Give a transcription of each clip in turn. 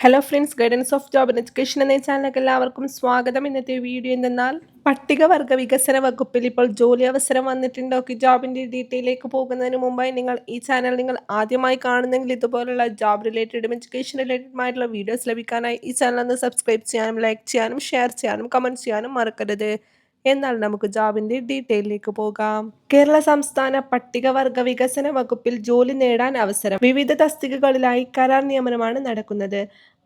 Hello friends guidance of job and education എന്ന ചാനലിലേക്ക് എല്ലാവർക്കും സ്വാഗതം. ഇന്നത്തെ വീഡിയോ എന്തെന്നാൽ പട്ടികവർഗ വികസന വകുപ്പിൽ ഇപ്പോൾ ജോലി അവസരം വന്നിട്ടുണ്ടോ. ജോബിന്റെ ഡീറ്റെയിലേക്ക് പോകുന്നതിന് മുമ്പായി നിങ്ങൾ ഈ ചാനൽ നിങ്ങൾ ആദ്യമായി കാണുന്നെങ്കിൽ ഇതുപോലുള്ള ജോബ് റിലേറ്റഡും എഡ്യൂക്കേഷൻ റിലേറ്റഡുമായിട്ടുള്ള വീഡിയോസ് ലഭിക്കാനായി ഈ ചാനൽ ഒന്ന് സബ്സ്ക്രൈബ് ചെയ്യാനും ലൈക്ക് ചെയ്യാനും ഷെയർ ചെയ്യാനും കമന്റ് ചെയ്യാനും മറക്കരുത്. എന്നാൽ നമുക്ക് ജോബിന്റെ ഡീറ്റെയിലേക്ക് പോകാം. കേരള സംസ്ഥാന പട്ടികവർഗ വികസന വകുപ്പിൽ ജോലി നേടാൻ അവസരം. വിവിധ തസ്തികകളിലായി കരാർ നിയമനമാണ് നടക്കുന്നത്.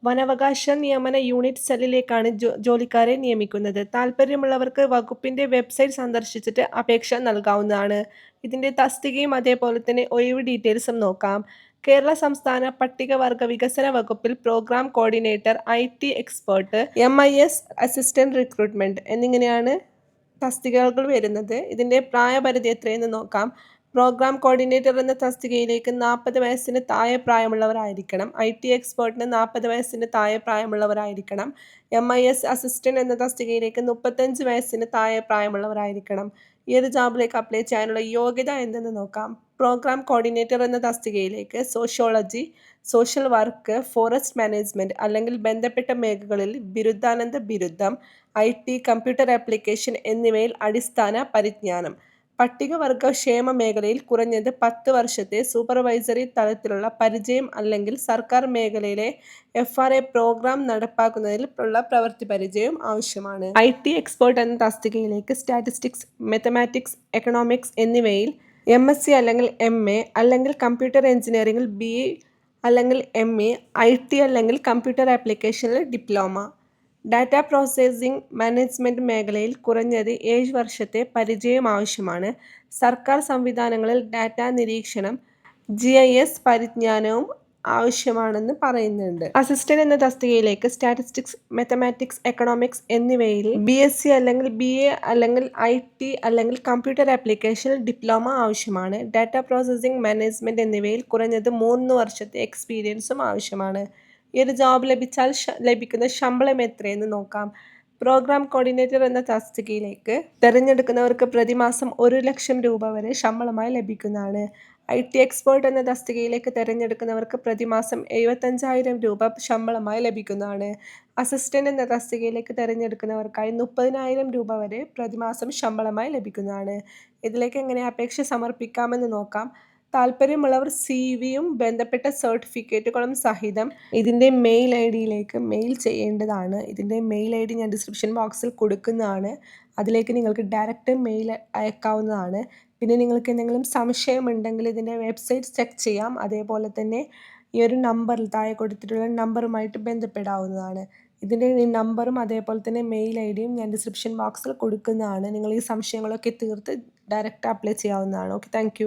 വനവകാശ നിയമന യൂണിറ്റ് സെല്ലിലേക്കാണ് ജോലിക്കാരെ നിയമിക്കുന്നത്. താല്പര്യമുള്ളവർക്ക് വകുപ്പിന്റെ വെബ്സൈറ്റ് സന്ദർശിച്ചിട്ട് അപേക്ഷ നൽകാവുന്നതാണ്. ഇതിന്റെ തസ്തികയും അതേപോലെ തന്നെ ഒഴിവ് ഡീറ്റെയിൽസും നോക്കാം. കേരള സംസ്ഥാന പട്ടികവർഗ വികസന വകുപ്പിൽ programme coordinator I T expert M I S assistant recruitment എന്നിങ്ങനെയാണ് തസ്തികകൾ വരുന്നത്. ഇതിന്റെ പ്രായപരിധി എത്രയെന്ന് നോക്കാം. പ്രോഗ്രാം കോർഡിനേറ്റർ എന്ന തസ്തികയിലേക്ക് നാൽപ്പത് വയസ്സിന് താഴെ പ്രായമുള്ളവരായിരിക്കണം. ഐ ടി എക്സ്പേർട്ടിന് നാൽപ്പത് വയസ്സിന് താഴെ പ്രായമുള്ളവരായിരിക്കണം. എം ഐ എസ് അസിസ്റ്റന്റ് എന്ന തസ്തികയിലേക്ക് മുപ്പത്തഞ്ച് വയസ്സിന് താഴെ പ്രായമുള്ളവരായിരിക്കണം. ഈ ഒരു ജോബിലേക്ക് അപ്ലൈ ചെയ്യാനുള്ള യോഗ്യത എന്തെന്ന് നോക്കാം. പ്രോഗ്രാം കോർഡിനേറ്റർ എന്ന തസ്തികയിലേക്ക് sociology social work forest management അല്ലെങ്കിൽ ബന്ധപ്പെട്ട മേഖലകളിൽ ബിരുദാനന്ത ബിരുദം ഐ ടി കമ്പ്യൂട്ടർ ആപ്ലിക്കേഷൻ എന്നിവയിൽ അടിസ്ഥാന പരിജ്ഞാനം പട്ടികവർഗ ക്ഷേമ മേഖലയിൽ കുറഞ്ഞത് പത്ത് വർഷത്തെ സൂപ്പർവൈസറി തലത്തിലുള്ള പരിചയം അല്ലെങ്കിൽ സർക്കാർ മേഖലയിലെ എഫ് ആർ എ പ്രോഗ്രാം നടപ്പാക്കുന്നതിൽ ഉള്ള പ്രവൃത്തി പരിചയം ആവശ്യമാണ്. ഐ ടി എക്സ്പേർട്ട് എന്ന തസ്തികയിലേക്ക് സ്റ്റാറ്റിസ്റ്റിക്സ് മെത്തമാറ്റിക്സ് എക്കണോമിക്സ് എന്നിവയിൽ എം എസ് സി അല്ലെങ്കിൽ എം എ അല്ലെങ്കിൽ കമ്പ്യൂട്ടർ എഞ്ചിനീയറിംഗിൽ ബി എ അല്ലെങ്കിൽ എം എ ഐ ടി അല്ലെങ്കിൽ കമ്പ്യൂട്ടർ ആപ്ലിക്കേഷനിൽ ഡിപ്ലോമ. ഡാറ്റ പ്രോസസ്സിംഗ് മാനേജ്മെന്റ് മേഖലയിൽ കുറഞ്ഞത് ഏഴ് വർഷത്തെ പരിചയം ആവശ്യമാണ്. സർക്കാർ സംവിധാനങ്ങളിൽ ഡാറ്റ നിരീക്ഷണം ജി ഐ എസ് പരിജ്ഞാനവും ആവശ്യമാണെന്ന് പറയുന്നുണ്ട്. അസിസ്റ്റന്റ് എന്ന തസ്തികയിലേക്ക് സ്റ്റാറ്റിസ്റ്റിക്സ് മാത്തമാറ്റിക്സ് എക്കണോമിക്സ് എന്നിവയിൽ ബി എസ് സി അല്ലെങ്കിൽ ബി എ അല്ലെങ്കിൽ ഐ ടി അല്ലെങ്കിൽ കമ്പ്യൂട്ടർ ആപ്ലിക്കേഷൻ ഡിപ്ലോമ ആവശ്യമാണ്. ഡാറ്റ പ്രോസസ്സിംഗ് മാനേജ്മെന്റ് എന്നിവയിൽ കുറഞ്ഞത് മൂന്ന് വർഷത്തെ എക്സ്പീരിയൻസും ആവശ്യമാണ്. ഈ ഒരു ജോബ് ലഭിച്ചാൽ ലഭിക്കുന്ന ശമ്പളം എത്രയെന്ന് നോക്കാം. പ്രോഗ്രാം കോർഡിനേറ്റർ എന്ന തസ്തികയിലേക്ക് തിരഞ്ഞെടുക്കുന്നവർക്ക് പ്രതിമാസം ഒരു ലക്ഷം രൂപ വരെ ശമ്പളമായി ലഭിക്കുന്നതാണ്. ഐ ടി എക്സ്പേർട്ട് എന്ന തസ്തികയിലേക്ക് തിരഞ്ഞെടുക്കുന്നവർക്ക് പ്രതിമാസം എഴുപത്തഞ്ചായിരം രൂപ ശമ്പളമായി ലഭിക്കുന്നതാണ്. അസിസ്റ്റന്റ് എന്ന തസ്തികയിലേക്ക് തിരഞ്ഞെടുക്കുന്നവർക്കായി മുപ്പതിനായിരം രൂപ വരെ പ്രതിമാസം ശമ്പളമായി ലഭിക്കുന്നതാണ്. ഇതിലേക്ക് എങ്ങനെ അപേക്ഷ സമർപ്പിക്കാമെന്ന് നോക്കാം. താല്പര്യമുള്ളവർ സി വിയും ബന്ധപ്പെട്ട സർട്ടിഫിക്കറ്റുകളും സഹിതം ഇതിന്റെ മെയിൽ ഐ ഡിയിലേക്ക് മെയിൽ ചെയ്യേണ്ടതാണ്. ഇതിന്റെ മെയിൽ ഐ ഡി ഞാൻ ഡിസ്ക്രിപ്ഷൻ ബോക്സിൽ കൊടുക്കുന്നതാണ്. അതിലേക്ക് നിങ്ങൾക്ക് ഡയറക്റ്റ് മെയിൽ അയക്കാവുന്നതാണ്. പിന്നെ നിങ്ങൾക്ക് എന്തെങ്കിലും സംശയമുണ്ടെങ്കിൽ ഇതിന്റെ വെബ്സൈറ്റ് ചെക്ക് ചെയ്യാം. അതേപോലെ തന്നെ ഈ ഒരു നമ്പറിൽ താഴെ കൊടുത്തിട്ടുള്ള നമ്പറുമായിട്ട് ബന്ധപ്പെടാവുന്നതാണ്. ഇതിന്റെ നമ്പറും അതേപോലെ തന്നെ മെയിൽ ഐ ഡിയും ഞാൻ ഡിസ്ക്രിപ്ഷൻ ബോക്സിൽ കൊടുക്കുന്നതാണ്. നിങ്ങൾ ഈ സംശയങ്ങളൊക്കെ തീർത്ത് ഡയറക്റ്റ് അപ്ലൈ ചെയ്യാവുന്നതാണ്. Okay thank